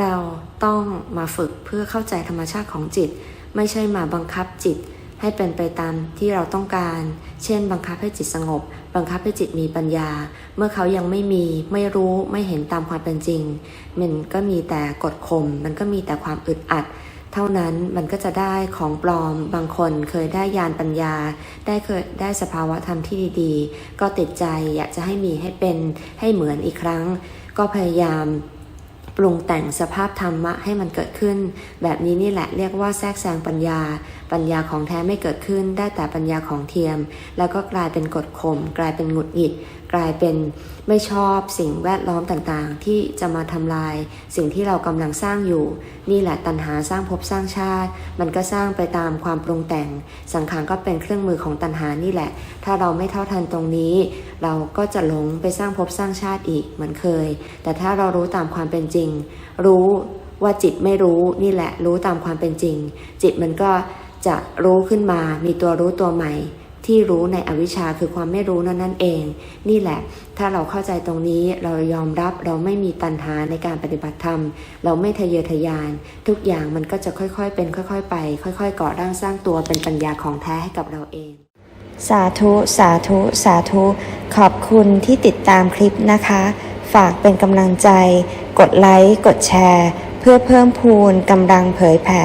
เราต้องมาฝึกเพื่อเข้าใจธรรมชาติของจิต ไม่ใช่มาบังคับจิตให้เป็นไปตามที่เราต้องการ เช่น บังคับให้จิตสงบ บังคับให้จิตมีปัญญา เมื่อเขายังไม่มี ไม่รู้ ไม่เห็นตามความเป็นจริง มันก็มีแต่กดข่ม มันก็มีแต่ความอึดอัด เท่านั้นมันก็จะได้ของปลอม บางคนเคยได้ญาณปัญญา ได้เคยได้สภาวะธรรมที่ดีๆ ก็ติดใจอยากจะให้มีให้เป็น ให้เหมือนอีกครั้ง ก็พยายาม ปรุงแต่งสภาพธรรมะให้มันเกิดขึ้น แบบนี้นี่แหละเรียกว่าแทรกแซงปัญญา ปัญญาของแท้ไม่เกิดขึ้น ได้แต่ปัญญาของเทียม แล้วก็กลายเป็นกดข่มกลายเป็นหงุดหงิด กลายเป็นไม่ชอบสิ่งแวดล้อมต่างๆ ที่จะมาทำลายสิ่งที่เรากำลังสร้างอยู่ นี่แหละตัณหาสร้างภพสร้างชาติ มันก็สร้างไปตามความปรุงแต่ง สังขารก็เป็นเครื่องมือของตัณหานี่แหละ ถ้าเราไม่เท่าทันตรงนี้ เราก็จะหลงไปสร้างภพสร้างชาติอีกเหมือนเคย แต่ถ้าเรารู้ตามความเป็นจริง รู้ว่าจิตไม่รู้นี่แหละ รู้ตามความเป็นจริง จิตมันก็จะรู้ขึ้นมา มีตัวรู้ตัวใหม่ ที่รู้ในอวิชชาคือความไม่รู้นั่นนั่นเอง นี่แหละ ถ้าเราเข้าใจตรงนี้เรายอมรับเราไม่มีตัณหาในการปฏิบัติธรรม เราไม่ทะเยอทะยาน ทุกอย่างมันก็จะค่อยๆเป็นค่อย ๆ ไป ค่อยๆก่อร่างสร้างตัวเป็นปัญญาของแท้ให้กับเราเอง สาธุ สาธุ สาธุ ขอบคุณที่ติดตามคลิปนะคะ ฝากเป็นกำลังใจ กดไลค์กดแชร์ เพื่อเพิ่มพูนกำลังเผยแผ่